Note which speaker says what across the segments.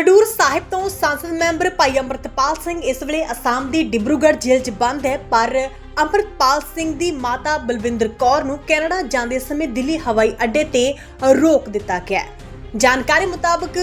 Speaker 1: ਖਡੂਰ ਸਾਹਿਬ ਤੋਂ ਸੰਸਦ ਮੈਂਬਰ ਭਾਈ ਅੰਮ੍ਰਿਤਪਾਲ ਸਿੰਘ ਇਸ ਵੇਲੇ ਅਸਾਮ ਦੀ ਡਿਬਰੂਗੜ੍ਹ ਜੇਲ੍ਹ 'ਚ ਬੰਦ ਹੈ, ਪਰ ਅੰਮ੍ਰਿਤਪਾਲ ਸਿੰਘ ਦੀ ਮਾਤਾ ਬਲਵਿੰਦਰ ਕੌਰ ਨੂੰ ਕੈਨੇਡਾ ਜਾਂਦੇ ਸਮੇਂ ਦਿੱਲੀ ਹਵਾਈ ਅੱਡੇ ਤੇ ਰੋਕ ਦਿੱਤਾ ਗਿਆ ਜਾਣਕਾਰੀ ਮੁਤਾਬਕ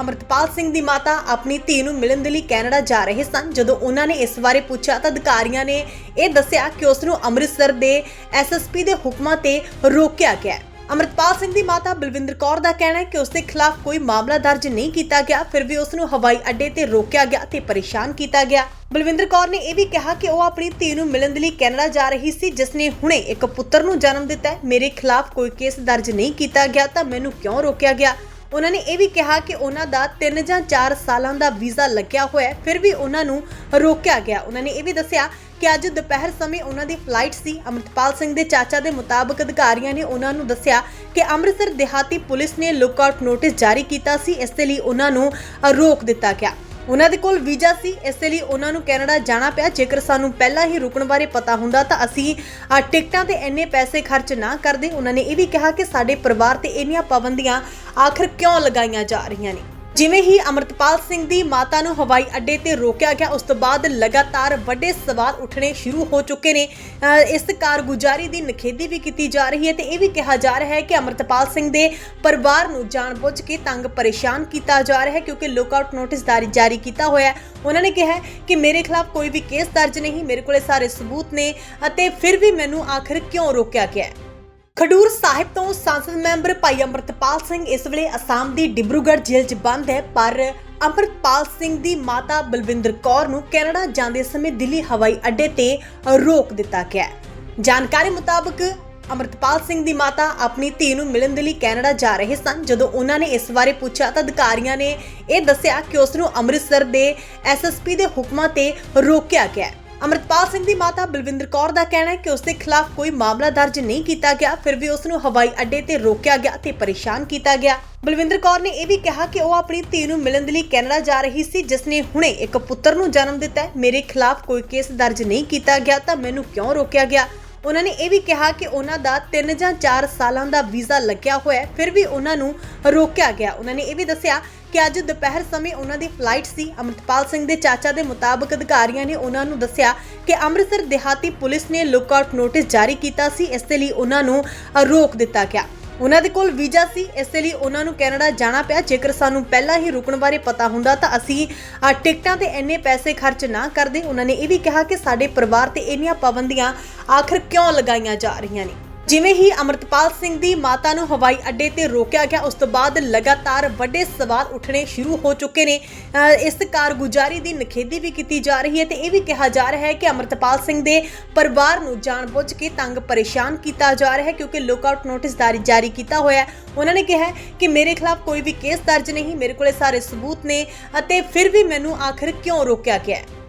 Speaker 1: ਅੰਮ੍ਰਿਤਪਾਲ ਸਿੰਘ ਦੀ ਮਾਤਾ ਆਪਣੀ ਧੀ ਨੂੰ ਮਿਲਣ ਦੇ ਲਈ ਕੈਨੇਡਾ ਜਾ ਰਹੇ ਸਨ। ਜਦੋਂ ਉਹਨਾਂ ਨੇ ਇਸ ਬਾਰੇ ਪੁੱਛਿਆ ਤਾਂ ਅਧਿਕਾਰੀਆਂ ਨੇ ਇਹ ਦੱਸਿਆ ਕਿ ਉਸ ਨੂੰ ਅੰਮ੍ਰਿਤਸਰ ਦੇ ਐਸਐਸਪੀ ਦੇ ਹੁਕਮਾਂ ਤੇ ਰੋਕਿਆ ਗਿਆ ਅਮਰਤਪਾਲ ਸਿੰਘ ਦੀ ਮਾਤਾ ਬਲਵਿੰਦਰ ਕੌਰ ਦਾ ਕਹਿਣਾ ਹੈ ਕਿ ਉਸ ਦੇ ਖਿਲਾਫ ਕੋਈ ਮਾਮਲਾ ਦਰਜ ਨਹੀਂ ਕੀਤਾ ਗਿਆ, ਫਿਰ ਵੀ ਉਸ ਨੂੰ ਹਵਾਈ ਅੱਡੇ ਤੇ ਰੋਕਿਆ ਗਿਆ ਤੇ ਪਰੇਸ਼ਾਨ ਕੀਤਾ ਗਿਆ। ਬਲਵਿੰਦਰ ਕੌਰ ਨੇ ਇਹ ਵੀ ਕਿਹਾ ਕਿ ਉਹ ਆਪਣੀ ਧੀ ਨੂੰ ਮਿਲਣ ਦੇ ਲਈ ਕੈਨੇਡਾ ਜਾ ਰਹੀ ਸੀ, ਜਿਸ ਨੇ ਹੁਣੇ ਇੱਕ ਪੁੱਤਰ ਨੂੰ ਜਨਮ ਦਿੱਤਾ ਹੈ। ਮੇਰੇ ਖਿਲਾਫ ਕੋਈ ਕੇਸ ਦਰਜ ਨਹੀਂ ਕੀਤਾ ਗਿਆ ਤਾਂ ਮੈਨੂੰ ਕਿਉਂ ਰੋਕਿਆ ਗਿਆ? ਉਹਨਾਂ ਨੇ ਇਹ ਵੀ ਕਿਹਾ ਕਿ ਉਹਨਾਂ ਦਾ 3 ਜਾਂ 4 ਸਾਲਾਂ ਦਾ ਵੀਜ਼ਾ ਲੱਗਿਆ ਹੋਇਆ ਹੈ, ਫਿਰ ਵੀ ਉਹਨਾਂ ਨੂੰ ਰੋਕਿਆ ਗਿਆ। ਉਹਨਾਂ ਨੇ ਇਹ ਵੀ ਦੱਸਿਆ ਕਿ ਅੱਜ ਦੁਪਹਿਰ ਸਮੇਂ ਉਹਨਾਂ ਦੀ ਫਲਾਈਟ ਸੀ। ਅਮਰਤਪਾਲ ਸਿੰਘ ਦੇ ਚਾਚਾ ਦੇ ਮੁਤਾਬਕ ਅਧਿਕਾਰੀਆਂ ਨੇ ਉਹਨਾਂ ਨੂੰ ਦੱਸਿਆ ਕਿ ਅੰਮ੍ਰਿਤਸਰ ਦਿਹਾਤੀ ਪੁਲਿਸ ਨੇ ਲੁੱਕਆਊਟ ਨੋਟਿਸ ਜਾਰੀ ਕੀਤਾ ਸੀ, ਇਸ ਦੇ ਲਈ ਉਹਨਾਂ ਨੂੰ ਰੋਕ ਦਿੱਤਾ ਗਿਆ। ਉਹਨਾਂ ਦੇ ਕੋਲ ਵੀਜ਼ਾ ਸੀ ਇਸ ਲਈ ਉਹਨਾਂ ਨੂੰ ਕੈਨੇਡਾ ਜਾਣਾ ਪਿਆ। ਜੇਕਰ ਸਾਨੂੰ ਪਹਿਲਾਂ ਹੀ ਰੁਕਣ ਬਾਰੇ ਪਤਾ ਹੁੰਦਾ ਤਾਂ ਅਸੀਂ ਅ, ਟਿਕਟਾਂ ਤੇ ਇੰਨੇ ਪੈਸੇ ਖਰਚ ਨਾ ਕਰਦੇ। ਉਹਨਾਂ ਨੇ ਇਹ ਵੀ ਕਿਹਾ ਕਿ ਸਾਡੇ ਪਰਿਵਾਰ ਤੇ ਇੰਨੀਆਂ ਪਾਬੰਦੀਆਂ ਆਖਰ ਕਿਉਂ ਲਗਾਈਆਂ ਜਾ ਰਹੀਆਂ ਨੇ? ਜਿਵੇਂ ਹੀ ਅਮਰਤਪਾਲ ਸਿੰਘ ਦੀ ਮਾਤਾ ਨੂੰ ਹਵਾਈ ਅੱਡੇ ਤੇ ਰੋਕਿਆ ਗਿਆ, ਉਸ ਤੋਂ ਬਾਅਦ ਲਗਾਤਾਰ ਵੱਡੇ ਸਵਾਲ ਉੱਠਣੇ ਸ਼ੁਰੂ ਹੋ ਚੁੱਕੇ ਨੇ। ਇਸ ਕਾਰਗੁਜ਼ਾਰੀ ਦੀ ਨਖੇਦੀ ਵੀ ਕੀਤੀ ਜਾ ਰਹੀ ਹੈ ਤੇ ਇਹ ਵੀ ਕਿਹਾ ਜਾ ਰਿਹਾ ਹੈ ਕਿ ਅਮਰਤਪਾਲ ਸਿੰਘ ਦੇ ਪਰਿਵਾਰ ਨੂੰ ਜਾਣਬੁੱਝ ਕੇ ਤੰਗ ਪਰੇਸ਼ਾਨ ਕੀਤਾ ਜਾ ਰਿਹਾ ਹੈ ਕਿਉਂਕਿ ਲੁੱਕਆਊਟ ਨੋਟਿਸ ਜਾਰੀ ਜਾਰੀ ਕੀਤਾ ਹੋਇਆ ਹੈ। ਉਹਨਾਂ ਨੇ ਕਿਹਾ ਕਿ ਮੇਰੇ ਖਿਲਾਫ ਕੋਈ ਵੀ ਕੇਸ ਦਰਜ ਨਹੀਂ, ਮੇਰੇ ਕੋਲੇ ਸਾਰੇ ਸਬੂਤ ਨੇ ਅਤੇ ਫਿਰ ਵੀ ਮੈਨੂੰ ਆਖਰ ਕਿਉਂ ਰੋਕਿਆ ਗਿਆ ਹੈ? ਖਡੂਰ ਸਾਹਿਬ ਤੋਂ ਸੰਸਦ ਮੈਂਬਰ ਭਾਈ ਅੰਮ੍ਰਿਤਪਾਲ ਸਿੰਘ ਇਸ ਵੇਲੇ ਅਸਾਮ ਦੀ ਡਿਬਰੂਗੜ੍ਹ ਜੇਲ੍ਹ 'ਚ ਬੰਦ ਹੈ, ਪਰ ਅੰਮ੍ਰਿਤਪਾਲ ਸਿੰਘ ਦੀ ਮਾਤਾ ਬਲਵਿੰਦਰ ਕੌਰ ਨੂੰ ਕੈਨੇਡਾ ਜਾਂਦੇ ਸਮੇਂ ਦਿੱਲੀ ਹਵਾਈ ਅੱਡੇ ਤੇ ਰੋਕ ਦਿੱਤਾ ਗਿਆ ਜਾਣਕਾਰੀ ਮੁਤਾਬਕ ਅੰਮ੍ਰਿਤਪਾਲ ਸਿੰਘ ਦੀ ਮਾਤਾ ਆਪਣੀ ਧੀ ਨੂੰ ਮਿਲਣ ਦੇ ਲਈ ਕੈਨੇਡਾ ਜਾ ਰਹੇ ਸਨ। ਜਦੋਂ ਉਹਨਾਂ ਨੇ ਇਸ ਬਾਰੇ ਪੁੱਛਿਆ ਤਾਂ ਅਧਿਕਾਰੀਆਂ ਨੇ ਇਹ ਦੱਸਿਆ ਕਿ ਉਸ ਨੂੰ ਅੰਮ੍ਰਿਤਸਰ ਦੇ ਐਸਐਸਪੀ ਦੇ ਹੁਕਮਾਂ ਤੇ ਰੋਕਿਆ ਗਿਆ ਅਮਰਤਪਾਲ ਸਿੰਘ ਦੀ ਮਾਤਾ ਬਲਵਿੰਦਰ ਕੌਰ ਦਾ ਕਹਿਣਾ ਹੈ ਕਿ ਉਸ ਦੇ ਖਿਲਾਫ ਕੋਈ ਮਾਮਲਾ ਦਰਜ ਨਹੀਂ ਕੀਤਾ ਗਿਆ, ਫਿਰ ਵੀ ਉਸ ਨੂੰ ਹਵਾਈ ਅੱਡੇ ਤੇ ਰੋਕਿਆ ਗਿਆ ਤੇ ਪਰੇਸ਼ਾਨ ਕੀਤਾ ਗਿਆ। ਬਲਵਿੰਦਰ ਕੌਰ ਨੇ ਇਹ ਵੀ ਕਿਹਾ ਕਿ ਉਹ ਆਪਣੀ ਧੀ ਨੂੰ ਮਿਲਣ ਦੇ ਲਈ ਕੈਨੇਡਾ ਜਾ ਰਹੀ ਸੀ, ਜਿਸ ਨੇ ਹੁਣੇ ਇੱਕ ਪੁੱਤਰ ਨੂੰ ਜਨਮ ਦਿੱਤਾ ਹੈ। ਮੇਰੇ ਖਿਲਾਫ ਕੋਈ ਕੇਸ ਦਰਜ ਨਹੀਂ ਕੀਤਾ ਗਿਆ ਤਾਂ ਮੈਨੂੰ ਕਿਉਂ ਰੋਕਿਆ ਗਿਆ? ਉਹਨਾਂ ਨੇ ਇਹ ਵੀ ਕਿਹਾ ਕਿ ਉਹਨਾਂ ਦਾ 3 ਜਾਂ 4 ਸਾਲਾਂ ਦਾ ਵੀਜ਼ਾ ਲੱਗਿਆ ਹੋਇਆ ਫਿਰ ਵੀ ਉਹਨਾਂ ਨੂੰ ਰੋਕਿਆ ਗਿਆ। ਉਹਨਾਂ ਨੇ ਇਹ ਵੀ ਦੱਸਿਆ ਕਿ ਅੱਜ ਦੁਪਹਿਰ ਸਮੇਂ ਉਹਨਾਂ ਦੀ ਫਲਾਈਟ ਸੀ। ਅਮਰਤਪਾਲ ਸਿੰਘ ਦੇ ਚਾਚਾ ਦੇ ਮੁਤਾਬਕ ਅਧਿਕਾਰੀਆਂ ਨੇ ਉਹਨਾਂ ਨੂੰ ਦੱਸਿਆ ਕਿ ਅੰਮ੍ਰਿਤਸਰ ਦਿਹਾਤੀ ਪੁਲਿਸ ਨੇ ਲੁੱਕਆਊਟ ਨੋਟਿਸ ਜਾਰੀ ਕੀਤਾ ਸੀ। ਇਸ ਦੇ ਲਈ ਉਹਨਾਂ ਨੂੰ ਰੋਕ ਦਿੱਤਾ ਗਿਆ। ਉਹਨਾਂ ਦੇ ਕੋਲ ਵੀਜ਼ਾ ਸੀ ਇਸ ਲਈ ਉਹਨਾਂ ਨੂੰ ਕੈਨੇਡਾ ਜਾਣਾ ਪਿਆ। ਜੇਕਰ ਸਾਨੂੰ ਪਹਿਲਾਂ ਹੀ ਰੁਕਣ ਬਾਰੇ ਪਤਾ ਹੁੰਦਾ ਤਾਂ ਅਸੀਂ ਅ, ਟਿਕਟਾਂ ਤੇ ਇੰਨੇ ਪੈਸੇ ਖਰਚ ਨਾ ਕਰਦੇ। ਉਹਨਾਂ ਨੇ ਇਹ ਵੀ ਕਿਹਾ ਕਿ ਸਾਡੇ ਪਰਿਵਾਰ ਤੇ ਇੰਨੀਆਂ ਪਾਬੰਦੀਆਂ ਆਖਰ ਕਿਉਂ ਲਗਾਈਆਂ ਜਾ ਰਹੀਆਂ ਨੇ? ਜਿਵੇਂ ਹੀ ਅਮਰਤਪਾਲ ਸਿੰਘ ਦੀ ਮਾਤਾ ਨੂੰ ਹਵਾਈ ਅੱਡੇ ਤੇ ਰੋਕਿਆ ਗਿਆ, ਉਸ ਤੋਂ ਬਾਅਦ ਲਗਾਤਾਰ ਵੱਡੇ ਸਵਾਲ ਉੱਠਣੇ ਸ਼ੁਰੂ ਹੋ ਚੁੱਕੇ ਨੇ। ਇਸ ਕਾਰਗੁਜ਼ਾਰੀ ਦੀ ਨਖੇਦੀ ਵੀ ਕੀਤੀ ਜਾ ਰਹੀ ਹੈ ਤੇ ਇਹ ਵੀ ਕਿਹਾ ਜਾ ਰਿਹਾ ਹੈ ਕਿ ਅਮਰਤਪਾਲ ਸਿੰਘ ਦੇ ਪਰਿਵਾਰ ਨੂੰ ਜਾਣਬੁੱਝ ਕੇ ਤੰਗ ਪਰੇਸ਼ਾਨ ਕੀਤਾ ਜਾ ਰਿਹਾ ਹੈ ਕਿਉਂਕਿ ਲੁੱਕਆਊਟ ਨੋਟਿਸ ਜਾਰੀ ਜਾਰੀ ਕੀਤਾ ਹੋਇਆ ਹੈ। ਉਹਨਾਂ ਨੇ ਕਿਹਾ ਕਿ ਮੇਰੇ ਖਿਲਾਫ ਕੋਈ ਵੀ ਕੇਸ ਦਰਜ ਨਹੀਂ, ਮੇਰੇ ਕੋਲੇ ਸਾਰੇ ਸਬੂਤ ਨੇ ਅਤੇ ਫਿਰ ਵੀ ਮੈਨੂੰ ਆਖਿਰ ਕਿਉਂ ਰੋਕਿਆ ਗਿਆ ਹੈ?